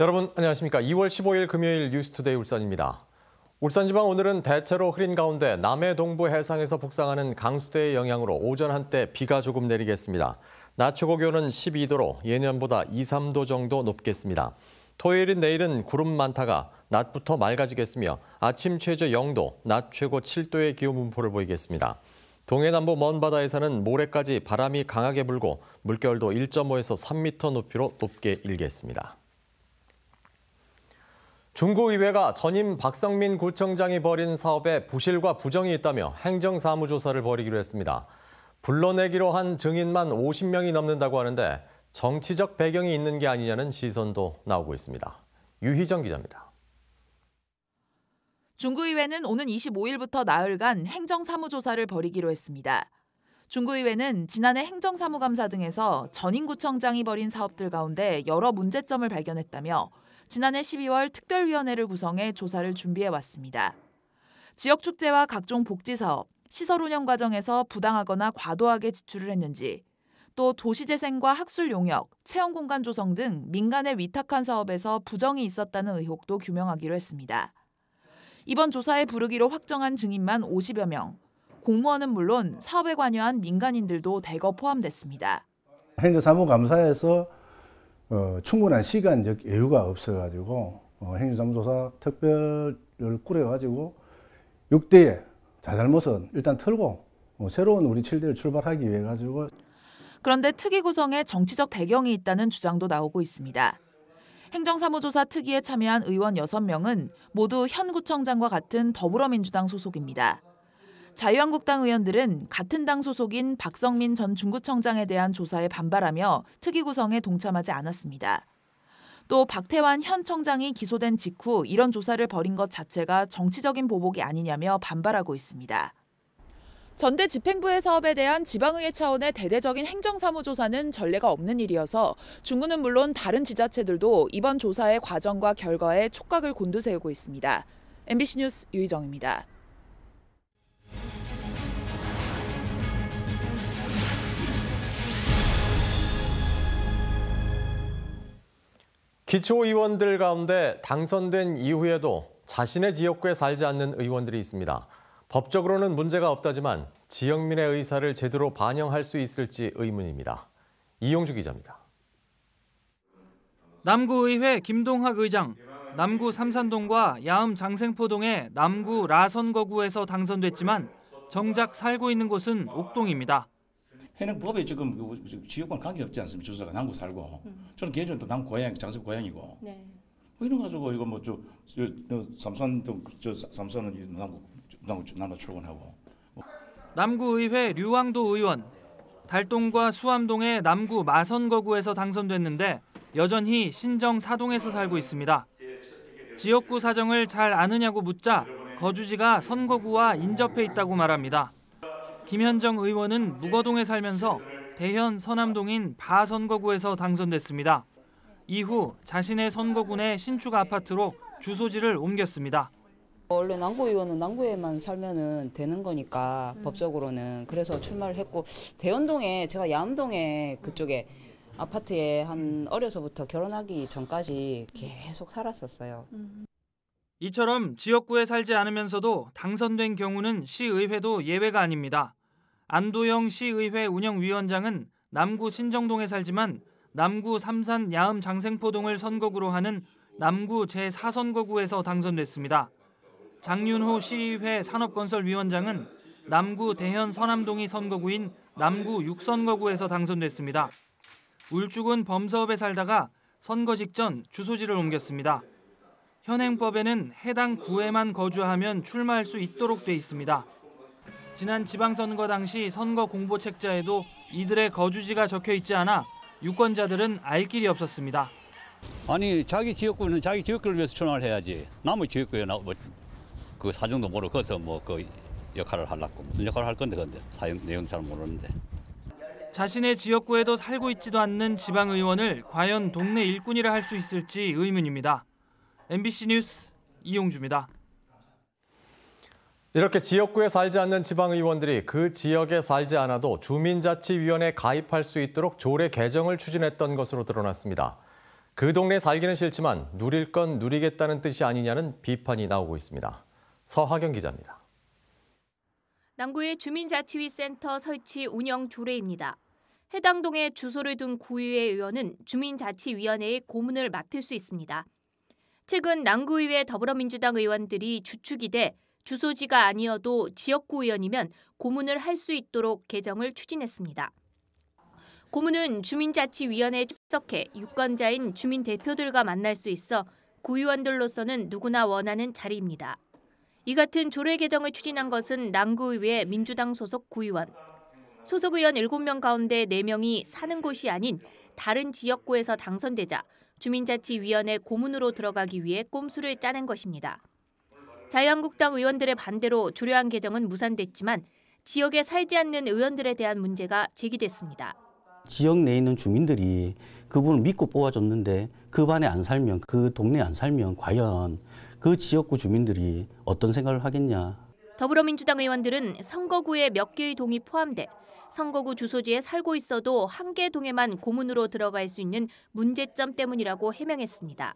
여러분 안녕하십니까. 2월 15일 금요일 뉴스투데이 울산입니다. 울산지방 오늘은 대체로 흐린 가운데 남해 동부 해상에서 북상하는 강수대의 영향으로 오전 한때 비가 조금 내리겠습니다. 낮 최고 기온은 12도로 예년보다 2, 3도 정도 높겠습니다. 토요일인 내일은 구름 많다가 낮부터 맑아지겠으며 아침 최저 0도, 낮 최고 7도의 기온 분포를 보이겠습니다. 동해남부 먼 바다에서는 모레까지 바람이 강하게 불고 물결도 1.5에서 3m 높이로 높게 일겠습니다. 중구의회가 전임 박성민 구청장이 벌인 사업에 부실과 부정이 있다며 행정사무조사를 벌이기로 했습니다. 불러내기로 한 증인만 50명이 넘는다고 하는데 정치적 배경이 있는 게 아니냐는 시선도 나오고 있습니다. 유희정 기자입니다. 중구의회는 오는 25일부터 나흘간 행정사무조사를 벌이기로 했습니다. 중구의회는 지난해 행정사무감사 등에서 전임 구청장이 벌인 사업들 가운데 여러 문제점을 발견했다며 지난해 12월 특별위원회를 구성해 조사를 준비해 왔습니다. 지역 축제와 각종 복지 사업, 시설 운영 과정에서 부당하거나 과도하게 지출을 했는지, 또 도시재생과 학술 용역, 체험 공간 조성 등 민간에 위탁한 사업에서 부정이 있었다는 의혹도 규명하기로 했습니다. 이번 조사에 부르기로 확정한 증인만 50여 명, 공무원은 물론 사업에 관여한 민간인들도 대거 포함됐습니다. 행정사무감사에서 어, 충분한 시간적 여유가 없어가지고 어, 행정사무조사 특별을 꾸려가지고 6대의 자잘못은 일단 털고 어, 새로운 우리 7대를 출발하기 위해 가지고 그런데 특위 구성에 정치적 배경이 있다는 주장도 나오고 있습니다. 행정사무조사 특위에 참여한 의원 6명은 모두 현 구청장과 같은 더불어민주당 소속입니다. 자유한국당 의원들은 같은 당 소속인 박성민 전 중구청장에 대한 조사에 반발하며 특위 구성에 동참하지 않았습니다. 또 박태환 현 청장이 기소된 직후 이런 조사를 벌인 것 자체가 정치적인 보복이 아니냐며 반발하고 있습니다. 전대 집행부의 사업에 대한 지방의회 차원의 대대적인 행정사무조사는 전례가 없는 일이어서 중구는 물론 다른 지자체들도 이번 조사의 과정과 결과에 촉각을 곤두세우고 있습니다. MBC 뉴스 유희정입니다. 기초의원들 가운데 당선된 이후에도 자신의 지역구에 살지 않는 의원들이 있습니다. 법적으로는 문제가 없다지만 지역민의 의사를 제대로 반영할 수 있을지 의문입니다. 이용주 기자입니다. 남구의회 김동학 의장, 남구 삼산동과 야음 장생포동의 남구 라선거구에서 당선됐지만 정작 살고 있는 곳은 옥동입니다. 해는 법에 지금 그 지역과 관계 없지 않습니까? 주소가 남구 살고 음. 저는 개인적으로 남구 고향 장세 고향이고 네. 뭐 이런 가지고 이거 뭐저 삼선 저 삼선은 남구 남구 남구 출근하고 남구의회 류왕도 의원 달동과 수암동의 남구 마선거구에서 당선됐는데 여전히 신정 사동에서 살고 있습니다. 지역구 사정을 잘 아느냐고 묻자 거주지가 선거구와 인접해 있다고 말합니다. 김현정 의원은 무거동에 살면서 대현 서남동인 바 선거구에서 당선됐습니다. 이후 자신의 선거군의 신축 아파트로 주소지를 옮겼습니다. 원래 남구 의원은 남구에만 살면은 되는 거니까 음. 법적으로는 그래서 출마를 했고 대연동에 제가 야암동에 그쪽에 아파트에 한 어려서부터 결혼하기 전까지 계속 살았었어요. 음. 이처럼 지역구에 살지 않으면서도 당선된 경우는 시의회도 예외가 아닙니다. 안도영 시의회 운영위원장은 남구 신정동에 살지만 남구 삼산 야음 장생포동을 선거구로 하는 남구 제4선거구에서 당선됐습니다. 장윤호 시의회 산업건설위원장은 남구 대현 서남동이 선거구인 남구 6선거구에서 당선됐습니다. 울주군 범서읍에 살다가 선거 직전 주소지를 옮겼습니다. 현행법에는 해당 구에만 거주하면 출마할 수 있도록 돼 있습니다. 지난 지방선거 당시 선거 공보 책자에도 이들의 거주지가 적혀 있지 않아 유권자들은 알 길이 없었습니다. 아니 자기 지역구는 자기 지역구를 위해서 출마를 해야지 남의 지역구에 뭐그 사정도 모르고 거기서 뭐 그 역할을 하려고 무슨 역할을 할 건데 근데 사용 내용 잘 모르는데. 자신의 지역구에도 살고 있지도 않는 지방 의원을 과연 동네 일꾼이라 할 수 있을지 의문입니다. MBC 뉴스 이용주입니다. 이렇게 지역구에 살지 않는 지방의원들이 그 지역에 살지 않아도 주민자치위원회에 가입할 수 있도록 조례 개정을 추진했던 것으로 드러났습니다. 그 동네 살기는 싫지만 누릴 건 누리겠다는 뜻이 아니냐는 비판이 나오고 있습니다. 서하경 기자입니다. 남구의 주민자치위센터 설치 운영 조례입니다. 해당 동에 주소를 둔 구의회 의원은 주민자치위원회의 고문을 맡을 수 있습니다. 최근 남구의회 더불어민주당 의원들이 주축이 돼 주소지가 아니어도 지역구 의원이면 고문을 할 수 있도록 개정을 추진했습니다. 고문은 주민자치위원회에 출석해 유권자인 주민 대표들과 만날 수 있어 구의원들로서는 누구나 원하는 자리입니다. 이 같은 조례 개정을 추진한 것은 남구의회 민주당 소속 구의원. 소속 의원 7명 가운데 4명이 사는 곳이 아닌 다른 지역구에서 당선되자 주민자치위원회 고문으로 들어가기 위해 꼼수를 짜낸 것입니다. 자유한국당 의원들의 반대로 조례안 개정은 무산됐지만 지역에 살지 않는 의원들에 대한 문제가 제기됐습니다. 지역 내에 있는 주민들이 그분을 믿고 뽑아줬는데 그 반에 안 살면 그 동네에 안 살면 과연 그 지역구 주민들이 어떤 생각을 하겠냐. 더불어민주당 의원들은 선거구에 몇 개의 동이 포함돼 선거구 주소지에 살고 있어도 한 개 동에만 고문으로 들어갈 수 있는 문제점 때문이라고 해명했습니다.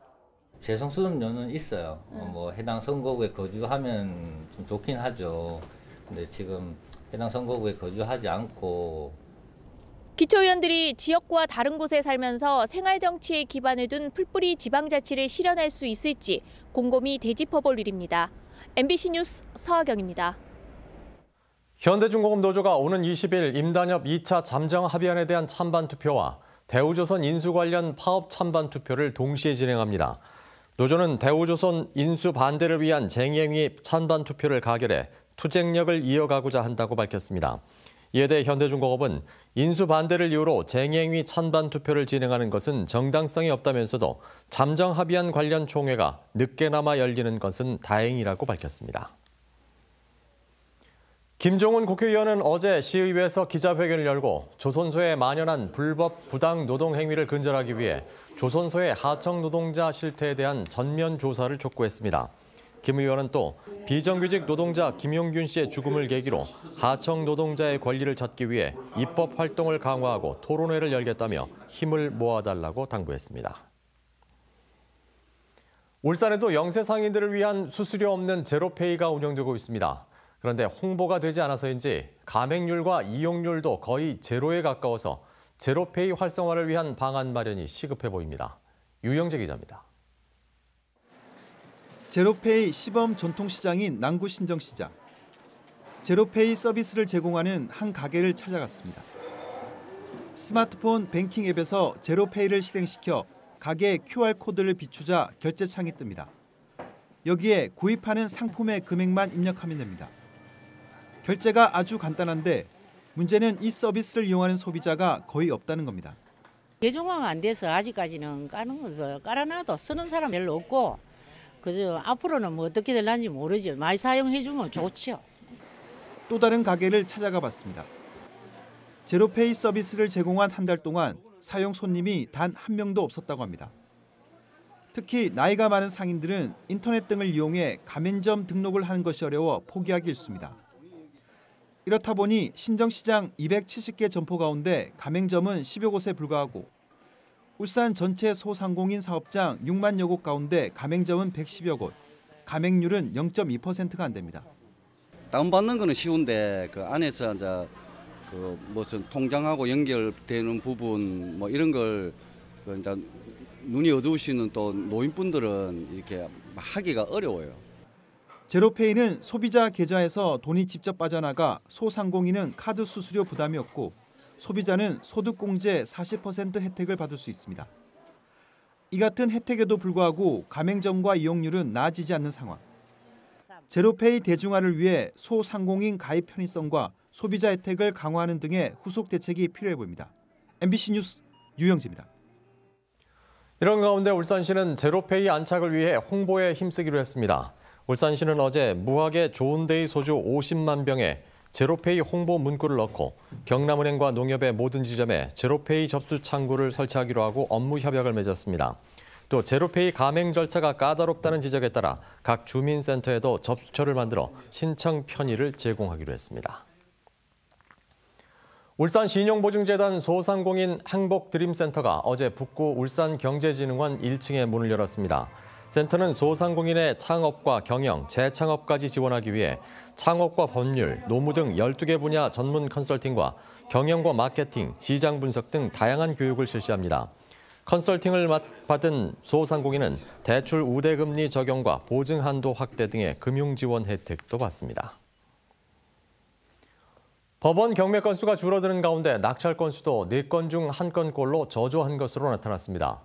재성수는 있어요. 어, 뭐 해당 선거구에 거주하면 좀 좋긴 하죠. 근데 지금 해당 선거구에 거주하지 않고 기초의원들이 지역구와 다른 곳에 살면서 생활 정치에 기반을 둔 풀뿌리 지방자치를 실현할 수 있을지 곰곰이 되짚어볼 일입니다. MBC 뉴스 서하경입니다. 현대중공업 노조가 오는 20일 임단협 2차 잠정 합의안에 대한 찬반 투표와 대우조선 인수 관련 파업 찬반 투표를 동시에 진행합니다. 노조는 대우조선 인수 반대를 위한 쟁행위 찬반 투표를 가결해 투쟁력을 이어가고자 한다고 밝혔습니다. 이에 대해 현대중공업은 인수 반대를 이유로 쟁행위 찬반 투표를 진행하는 것은 정당성이 없다면서도 잠정 합의안 관련 총회가 늦게나마 열리는 것은 다행이라고 밝혔습니다. 김종훈 국회의원은 어제 시의회에서 기자회견을 열고 조선소에 만연한 불법 부당 노동 행위를 근절하기 위해 조선소의 하청 노동자 실태에 대한 전면 조사를 촉구했습니다. 김 의원은 또 비정규직 노동자 김용균 씨의 죽음을 계기로 하청 노동자의 권리를 찾기 위해 입법 활동을 강화하고 토론회를 열겠다며 힘을 모아달라고 당부했습니다. 울산에도 영세 상인들을 위한 수수료 없는 제로페이가 운영되고 있습니다. 그런데 홍보가 되지 않아서인지 가맹률과 이용률도 거의 제로에 가까워서 제로페이 활성화를 위한 방안 마련이 시급해 보입니다. 유영재 기자입니다. 제로페이 시범 전통시장인 남구 신정시장. 제로페이 서비스를 제공하는 한 가게를 찾아갔습니다. 스마트폰 뱅킹 앱에서 제로페이를 실행시켜 가게 QR코드를 비추자 결제창이 뜹니다. 여기에 구입하는 상품의 금액만 입력하면 됩니다. 결제가 아주 간단한데 문제는 이 서비스를 이용하는 소비자가 거의 없다는 겁니다. 대중화가 안 돼서 아직까지는 까는 거 깔아놔도 쓰는 사람 별로 없고 그저 앞으로는 뭐 어떻게 될는지 모르죠. 많이 사용해 주면 좋죠. 또 다른 가게를 찾아가 봤습니다. 제로페이 서비스를 제공한 한 달 동안 사용 손님이 단 한 명도 없었다고 합니다. 특히 나이가 많은 상인들은 인터넷 등을 이용해 가맹점 등록을 하는 것이 어려워 포기하기 일쑤입니다. 이렇다 보니 신정시장 270개 점포 가운데 가맹점은 10여 곳에 불과하고 울산 전체 소상공인 사업장 6만여 곳 가운데 가맹점은 110여 곳, 가맹률은 0.2%가 안 됩니다. 다운받는 거는 쉬운데 그 안에서 이제 그 무슨 통장하고 연결되는 부분 뭐 이런 걸 그 이제 눈이 어두우시는 또 노인분들은 이렇게 하기가 어려워요. 제로페이는 소비자 계좌에서 돈이 직접 빠져나가 소상공인은 카드 수수료 부담이 없고 소비자는 소득공제 40% 혜택을 받을 수 있습니다. 이 같은 혜택에도 불구하고 가맹점과 이용률은 나아지지 않는 상황. 제로페이 대중화를 위해 소상공인 가입 편의성과 소비자 혜택을 강화하는 등의 후속 대책이 필요해 보입니다. MBC 뉴스 유영지입니다. 이런 가운데 울산시는 제로페이 안착을 위해 홍보에 힘쓰기로 했습니다. 울산시는 어제 무학의 좋은데이 소주 50만 병에 제로페이 홍보 문구를 넣고 경남은행과 농협의 모든 지점에 제로페이 접수 창구를 설치하기로 하고 업무 협약을 맺었습니다. 또 제로페이 가맹 절차가 까다롭다는 지적에 따라 각 주민센터에도 접수처를 만들어 신청 편의를 제공하기로 했습니다. 울산 신용보증재단 소상공인 행복드림센터가 어제 북구 울산경제진흥원 1층에 문을 열었습니다. 센터는 소상공인의 창업과 경영, 재창업까지 지원하기 위해 창업과 법률, 노무 등 12개 분야 전문 컨설팅과 경영과 마케팅, 시장 분석 등 다양한 교육을 실시합니다. 컨설팅을 받은 소상공인은 대출 우대금리 적용과 보증 한도 확대 등의 금융 지원 혜택도 받습니다. 법원 경매 건수가 줄어드는 가운데 낙찰 건수도 4건 중 1건꼴로 저조한 것으로 나타났습니다.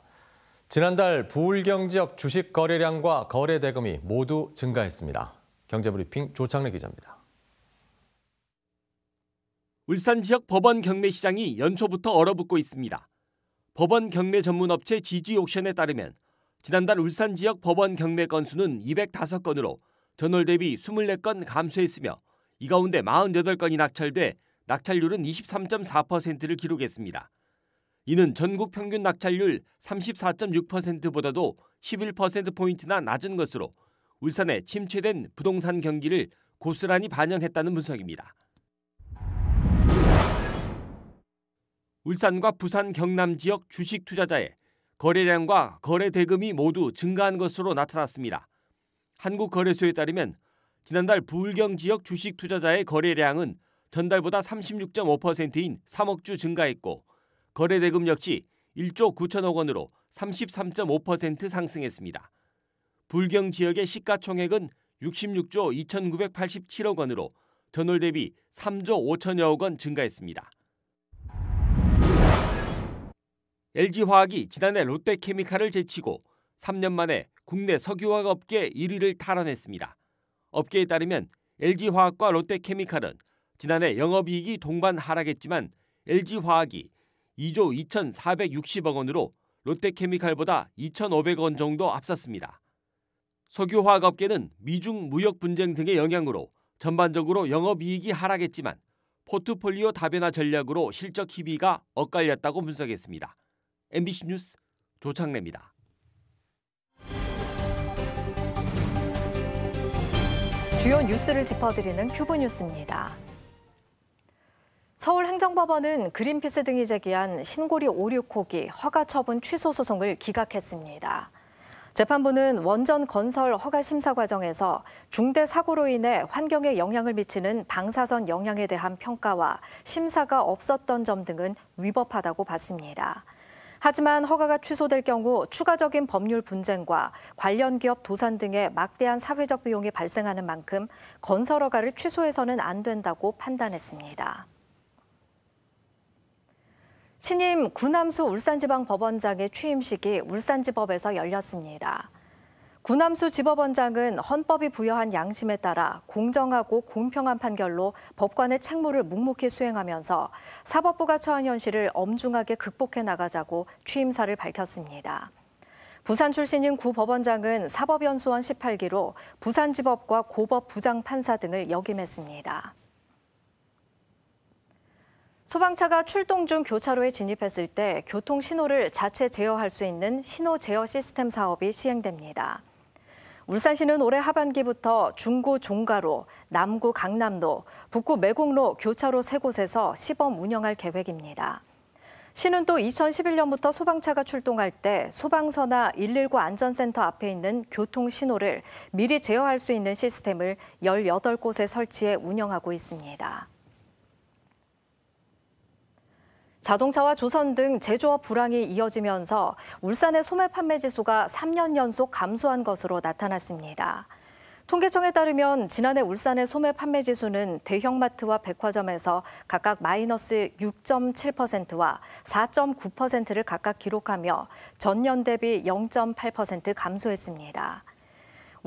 지난달 부울경 지역 주식 거래량과 거래 대금이 모두 증가했습니다. 경제브리핑 조창래 기자입니다. 울산 지역 법원 경매 시장이 연초부터 얼어붙고 있습니다. 법원 경매 전문 업체 지지 옥션에 따르면 지난달 울산 지역 법원 경매 건수는 205건으로 전월 대비 24건 감소했으며 이 가운데 48건이 낙찰돼 낙찰률은 23.4%를 기록했습니다. 이는 전국 평균 낙찰률 34.6%보다도 11%포인트나 낮은 것으로 울산의 침체된 부동산 경기를 고스란히 반영했다는 분석입니다. 울산과 부산 경남 지역 주식 투자자의 거래량과 거래 대금이 모두 증가한 것으로 나타났습니다. 한국거래소에 따르면 지난달 부울경 지역 주식 투자자의 거래량은 전달보다 36.5%인 3억 주 증가했고 거래 대금 역시 1조 9천억 원으로 33.5% 상승했습니다. 불경 지역의 시가총액은 66조 2,987억 원으로 전월 대비 3조 5천여억 원 증가했습니다. LG화학이 지난해 롯데케미칼을 제치고 3년 만에 국내 석유화학 업계 1위를 탈환했습니다. 업계에 따르면 LG화학과 롯데케미칼은 지난해 영업이익이 동반 하락했지만 LG화학이 2조 2,460억 원으로 롯데케미칼보다 2,500원 정도 앞섰습니다. 석유화학업계는 미중 무역 분쟁 등의 영향으로 전반적으로 영업이익이 하락했지만 포트폴리오 다변화 전략으로 실적 희비가 엇갈렸다고 분석했습니다. MBC 뉴스 조창래입니다. 주요 뉴스를 짚어드리는 큐브 뉴스입니다. 서울행정법원은 그린피스 등이 제기한 신고리 오류코기 허가 처분 취소 소송을 기각했습니다. 재판부는 원전 건설 허가 심사 과정에서 중대 사고로 인해 환경에 영향을 미치는 방사선 영향에 대한 평가와 심사가 없었던 점 등은 위법하다고 봤습니다. 하지만 허가가 취소될 경우 추가적인 법률 분쟁과 관련 기업 도산 등의 막대한 사회적 비용이 발생하는 만큼 건설 허가를 취소해서는 안 된다고 판단했습니다. 신임 구남수 울산지방법원장의 취임식이 울산지법에서 열렸습니다. 구남수 지법원장은 헌법이 부여한 양심에 따라 공정하고 공평한 판결로 법관의 책무를 묵묵히 수행하면서 사법부가 처한 현실을 엄중하게 극복해 나가자고 취임사를 밝혔습니다. 부산 출신인 구 법원장은 사법연수원 18기로 부산지법과 고법 부장판사 등을 역임했습니다. 소방차가 출동 중 교차로에 진입했을 때 교통 신호를 자체 제어할 수 있는 신호 제어 시스템 사업이 시행됩니다. 울산시는 올해 하반기부터 중구 종가로, 남구 강남로, 북구 매곡로 교차로 세 곳에서 시범 운영할 계획입니다. 시는 또 2011년부터 소방차가 출동할 때 소방서나 119 안전센터 앞에 있는 교통 신호를 미리 제어할 수 있는 시스템을 18곳에 설치해 운영하고 있습니다. 자동차와 조선 등 제조업 불황이 이어지면서 울산의 소매 판매 지수가 3년 연속 감소한 것으로 나타났습니다. 통계청에 따르면 지난해 울산의 소매 판매 지수는 대형마트와 백화점에서 각각 마이너스 6.7%와 4.9%를 각각 기록하며 전년 대비 0.8% 감소했습니다.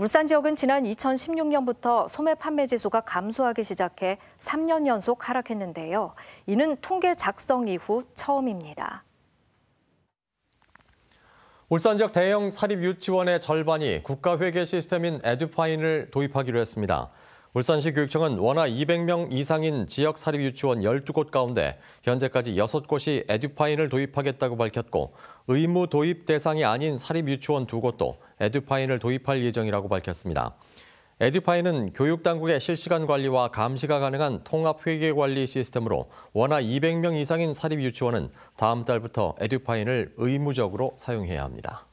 울산 지역은 지난 2016년부터 소매 판매 지수가 감소하기 시작해 3년 연속 하락했는데요. 이는 통계 작성 이후 처음입니다. 울산 지역 대형 사립 유치원의 절반이 국가회계 시스템인 에듀파인을 도입하기로 했습니다. 울산시 교육청은 원화 200명 이상인 지역 사립 유치원 12곳 가운데 현재까지 6곳이 에듀파인을 도입하겠다고 밝혔고 의무 도입 대상이 아닌 사립 유치원 2곳도 에듀파인을 도입할 예정이라고 밝혔습니다. 에듀파이는 교육당국의 실시간 관리와 감시가 가능한 통합회계관리 시스템으로 원화 200명 이상인 사립유치원은 다음 달부터 에듀파인을 의무적으로 사용해야 합니다.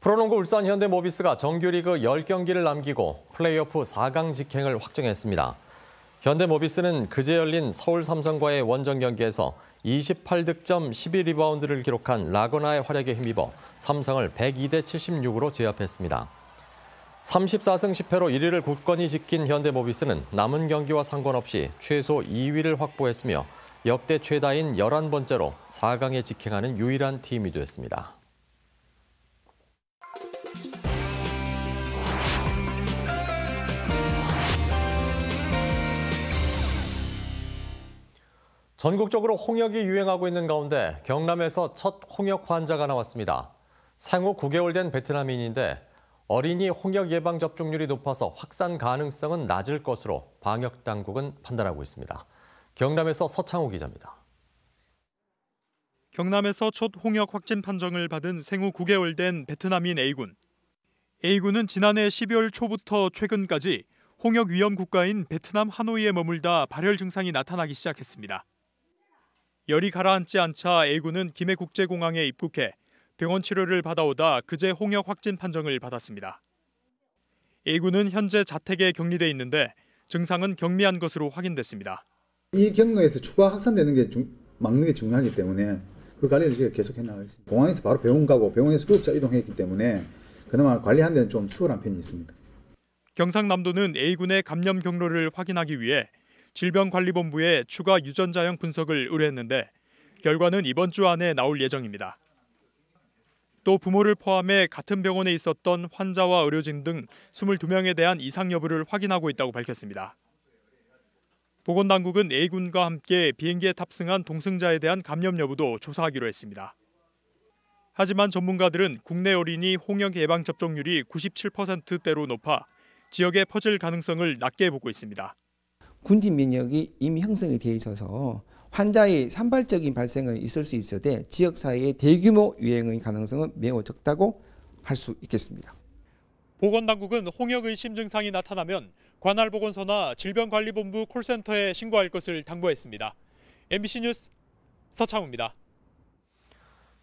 프로농구 울산 현대모비스가 정규리그 10경기를 남기고 플레이오프 4강 직행을 확정했습니다. 현대모비스는 그제 열린 서울 삼성과의 원정 경기에서 28득점 12리바운드를 기록한 라거나의 활약에 힘입어 삼성을 102대 76으로 제압했습니다. 34승 10패로 1위를 굳건히 지킨 현대모비스는 남은 경기와 상관없이 최소 2위를 확보했으며 역대 최다인 11번째로 4강에 직행하는 유일한 팀이 됐습니다. 전국적으로 홍역이 유행하고 있는 가운데 경남에서 첫 홍역 환자가 나왔습니다. 생후 9개월 된 베트남인인데 어린이 홍역 예방 접종률이 높아서 확산 가능성은 낮을 것으로 방역 당국은 판단하고 있습니다. 경남에서 서창호 기자입니다. 경남에서 첫 홍역 확진 판정을 받은 생후 9개월 된 베트남인 A군. A군은 지난해 12월 초부터 최근까지 홍역 위험 국가인 베트남 하노이에 머물다 발열 증상이 나타나기 시작했습니다. 열이 가라앉지 않자 A군은 김해국제공항에 입국해 병원 치료를 받아오다 그제 홍역 확진 판정을 받았습니다. A군은 현재 자택에 격리돼 있는데 증상은 경미한 것으로 확인됐습니다. 이 경로에서 추가 확산되는 게 중, 막는 게 중요하기 때문에 그 관리를 제가 계속 해나가겠습니다. 공항에서 바로 병원 가고 병원에서 구급차 이동했기 때문에 그나마 관리하는 데는 좀 수월한 편이 있습니다. 경상남도는 A군의 감염 경로를 확인하기 위해 질병관리본부에 추가 유전자형 분석을 의뢰했는데 결과는 이번 주 안에 나올 예정입니다. 또 부모를 포함해 같은 병원에 있었던 환자와 의료진 등 22명에 대한 이상 여부를 확인하고 있다고 밝혔습니다. 보건당국은 A군과 함께 비행기에 탑승한 동승자에 대한 감염 여부도 조사하기로 했습니다. 하지만 전문가들은 국내 어린이 홍역 예방 접종률이 97%대로 높아 지역에 퍼질 가능성을 낮게 보고 있습니다. 군진 면역이 이미 형성이 되어 있어서 환자의 산발적인 발생은 있을 수 있어도 지역 사회의 대규모 유행의 가능성은 매우 적다고 할 수 있겠습니다. 보건당국은 홍역 의심 증상이 나타나면 관할보건소나 질병관리본부 콜센터에 신고할 것을 당부했습니다. MBC 뉴스 서창우입니다.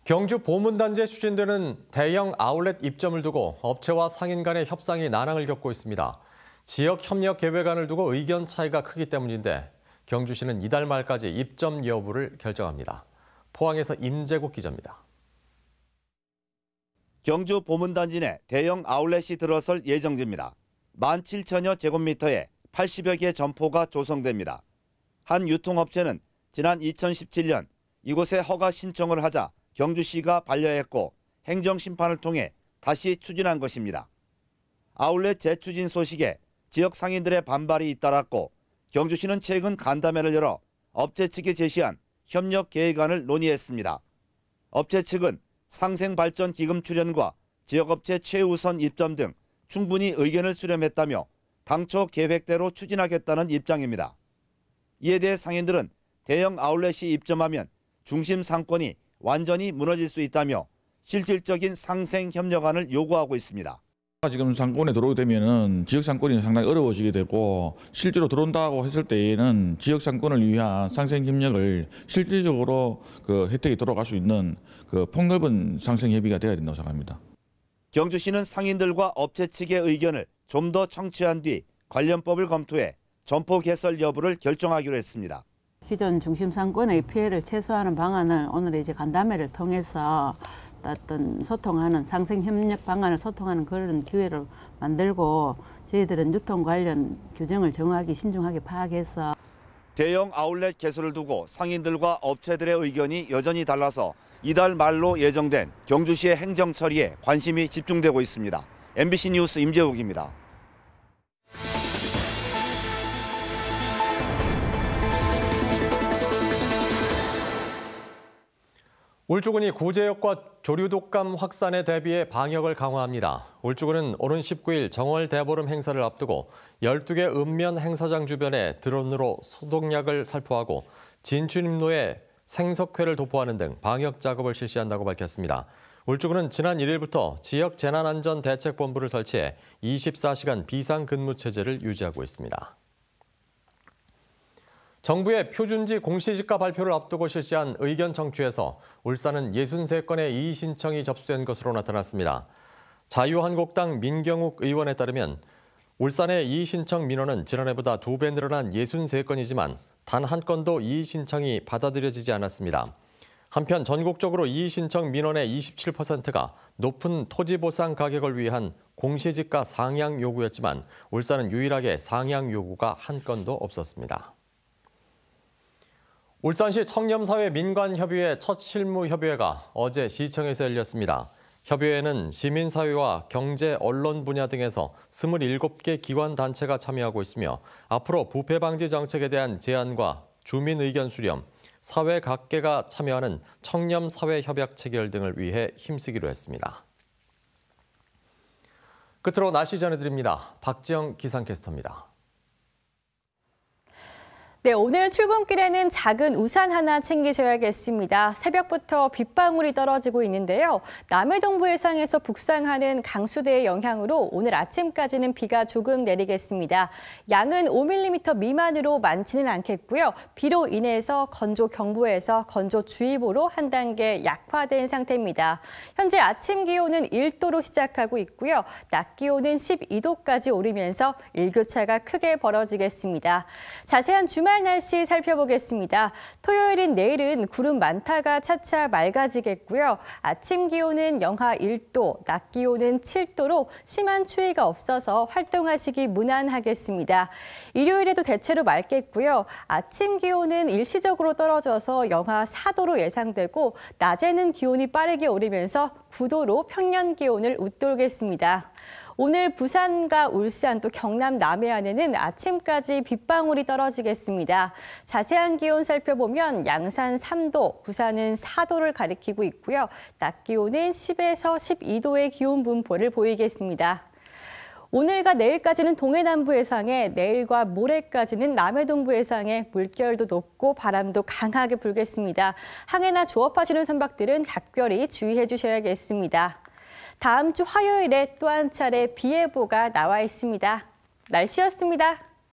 경주 보문단지에 추진되는 대형 아울렛 입점을 두고 업체와 상인 간의 협상이 난항을 겪고 있습니다. 지역 협력 계획안을 두고 의견 차이가 크기 때문인데 경주시는 이달 말까지 입점 여부를 결정합니다. 포항에서 임재국 기자입니다. 경주 보문단지 내 대형 아울렛이 들어설 예정입니다. 17,000여 제곱미터에 80여 개 점포가 조성됩니다. 한 유통업체는 지난 2017년 이곳에 허가 신청을 하자 경주시가 반려했고 행정심판을 통해 다시 추진한 것입니다. 아울렛 재추진 소식에 지역 상인들의 반발이 잇따랐고 경주시는 최근 간담회를 열어 업체 측에 제시한 협력 계획안을 논의했습니다. 업체 측은 상생발전기금 출연과 지역업체 최우선 입점 등 충분히 의견을 수렴했다며 당초 계획대로 추진하겠다는 입장입니다. 이에 대해 상인들은 대형 아울렛이 입점하면 중심 상권이 완전히 무너질 수 있다며 실질적인 상생 협력안을 요구하고 있습니다. 지금 상권에 들어오게 되면은 지역 상권이 상당히 어려워지게 되고 실제로 들어온다고 했을 때에는 지역 상권을 위한 상생 협력을 실질적으로 그 혜택이 들어갈 수 있는 그 폭넓은 상생 협의가 되어야 된다고 생각합니다. 경주시는 상인들과 업체 측의 의견을 좀 더 청취한 뒤 관련법을 검토해 점포 개설 여부를 결정하기로 했습니다. 기존 중심 상권의 피해를 최소화하는 방안을 오늘 이제 간담회를 통해서 어떤 소통하는 상생 협력 방안을 소통하는 그런 기회를 만들고 저희들은 유통 관련 규정을 정확하게 신중하게 파악해서 대형 아울렛 개설을 두고 상인들과 업체들의 의견이 여전히 달라서 이달 말로 예정된 경주시의 행정 처리에 관심이 집중되고 있습니다. MBC 뉴스 임재욱입니다. 울주군이 구제역과 조류독감 확산에 대비해 방역을 강화합니다. 울주군은 오는 19일 정월 대보름 행사를 앞두고 12개 읍면 행사장 주변에 드론으로 소독약을 살포하고 진출입로에 생석회를 도포하는 등 방역 작업을 실시한다고 밝혔습니다. 울주군은 지난 1일부터 지역 재난안전대책본부를 설치해 24시간 비상근무 체제를 유지하고 있습니다. 정부의 표준지 공시지가 발표를 앞두고 실시한 의견 청취에서 울산은 63건의 이의 신청이 접수된 것으로 나타났습니다. 자유한국당 민경욱 의원에 따르면 울산의 이의 신청 민원은 지난해보다 두 배 늘어난 63건이지만 단 한 건도 이의 신청이 받아들여지지 않았습니다. 한편 전국적으로 이의 신청 민원의 27%가 높은 토지 보상 가격을 위한 공시지가 상향 요구였지만 울산은 유일하게 상향 요구가 한 건도 없었습니다. 울산시 청렴사회 민관협의회 첫 실무협의회가 어제 시청에서 열렸습니다. 협의회에는 시민사회와 경제, 언론 분야 등에서 27개 기관 단체가 참여하고 있으며 앞으로 부패 방지 정책에 대한 제안과 주민 의견 수렴, 사회 각계가 참여하는 청렴 사회 협약 체결 등을 위해 힘쓰기로 했습니다. 끝으로 날씨 전해드립니다. 박지영 기상캐스터입니다. 네, 오늘 출근길에는 작은 우산 하나 챙기셔야겠습니다. 새벽부터 빗방울이 떨어지고 있는데요. 남해동부 해상에서 북상하는 강수대의 영향으로 오늘 아침까지는 비가 조금 내리겠습니다. 양은 5mm 미만으로 많지는 않겠고요. 비로 인해서 건조 경보에서 건조 주의보로 한 단계 약화된 상태입니다. 현재 아침 기온은 1도로 시작하고 있고요. 낮 기온은 12도까지 오르면서 일교차가 크게 벌어지겠습니다. 자세한 주말 주말 날씨 살펴보겠습니다. 토요일인 내일은 구름 많다가 차차 맑아지겠고요. 아침 기온은 영하 1도, 낮 기온은 7도로 심한 추위가 없어서 활동하시기 무난하겠습니다. 일요일에도 대체로 맑겠고요. 아침 기온은 일시적으로 떨어져서 영하 4도로 예상되고 낮에는 기온이 빠르게 오르면서 9도로 평년 기온을 웃돌겠습니다. 오늘 부산과 울산 또 경남 남해안에는 아침까지 빗방울이 떨어지겠습니다. 자세한 기온 살펴보면 양산 3도, 부산은 4도를 가리키고 있고요. 낮 기온은 10에서 12도의 기온 분포를 보이겠습니다. 오늘과 내일까지는 동해 남부 해상에 내일과 모레까지는 남해 동부 해상에 물결도 높고 바람도 강하게 불겠습니다. 항해나 조업하시는 선박들은 각별히 주의해 주셔야겠습니다. 다음 주 화요일에 또 한 차례 비 예보가 나와 있습니다. 날씨였습니다.